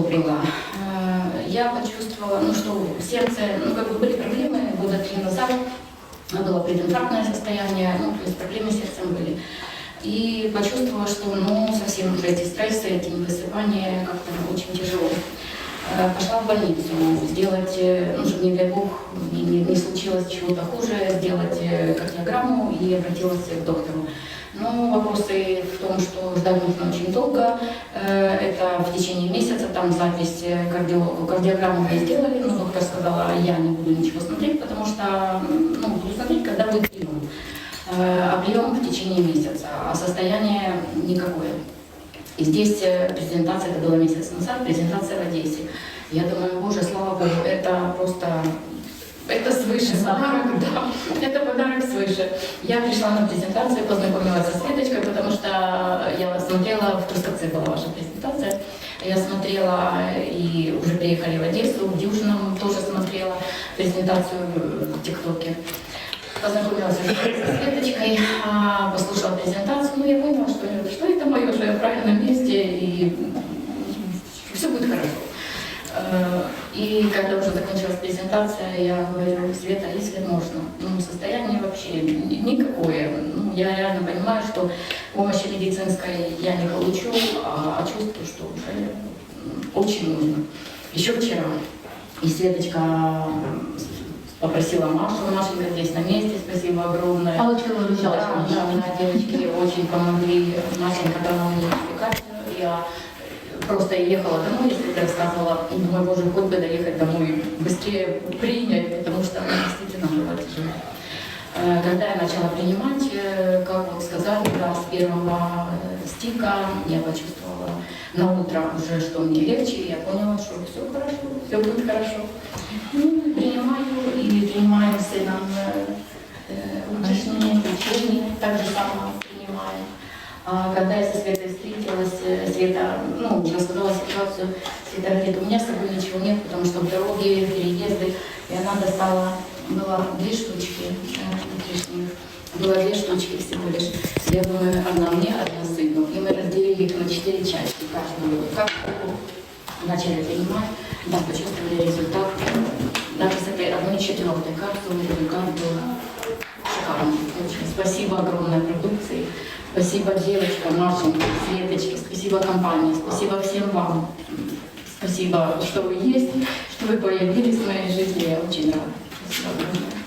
брела? Э, Я почувствовала, ну что сердце, ну как бы были проблемы года три назад, было прединфарктное состояние, ну то есть проблемы с сердцем были. И почувствовала, что ну совсем уже эти стрессы, эти высыпания как-то очень тяжело. Э, Пошла в больницу сделать, э, ну, чтобы, не дай бог, не, не- не случилось чего-то хуже, сделать кардиограмму и обратилась к доктору. Но вопросы в том, что ждать нужно очень долго. Это в течение месяца, там запись кардиологу. Кардиограмму мне сделали, но доктор сказала, я не буду ничего смотреть, потому что ну, буду смотреть, когда будет прием. Э, Объем в течение месяца, а состояние никакое. И здесь э, презентация, это было месяц назад, презентация в Одессе. Я думаю, боже, слава богу, это просто, это свыше подарок, да, это подарок свыше. Я пришла на презентацию, познакомилась со Светочкой, потому что я смотрела, в Трускавце была ваша презентация, я смотрела и уже приехали в Одессу, в Дюжином тоже смотрела презентацию в ТикТоке познакомилась со Светочкой, а, послушала презентацию, ну я поняла, что, что это мое, что я в правильном месте, и все будет хорошо. Э, И когда уже закончилась презентация, я говорю, Света, если можно, ну, состояние вообще ни- никакое. Ну, я реально понимаю, что помощи медицинской я не получу, а, а чувствую, что уже очень нужно. Еще вчера м, попросила Машу, Машенька здесь на месте, спасибо огромное. Палочка выручалась. Да, да, девочки очень помогли. Машенька дала мне лекарство. Я просто ехала домой, если ты рассказывала, и думаю, боже, хоть бы доехать домой, быстрее принять, потому что действительно было тяжело. Э, Когда я начала принимать, э, как вот сказали, да, с первого э, стика я почувствовала на утро уже, что мне легче, я поняла, что все хорошо, все будет хорошо. Ну, принимаю и принимаю сыном утешнение, лечение, так же само принимаю. А когда я со Светой встретилась, Света, ну, рассказала ситуацию, Света говорит, у меня с собой ничего нет, потому что в дороге, переезды, и она достала, было две штучки э, было две штучки всего лишь. Я думаю, одна мне, одна сыну. И мы разделили их на четыре части, каждую. Как начали принимать, да, почувствовали результат. Даже с этой одной четвертой капсулы результат был шикарный. Очень спасибо огромной продукции. Спасибо девочкам, Машеньке, Светочке, спасибо компании, спасибо всем вам. Спасибо, что вы есть, что вы появились в моей жизни. Я очень рада. Thank you.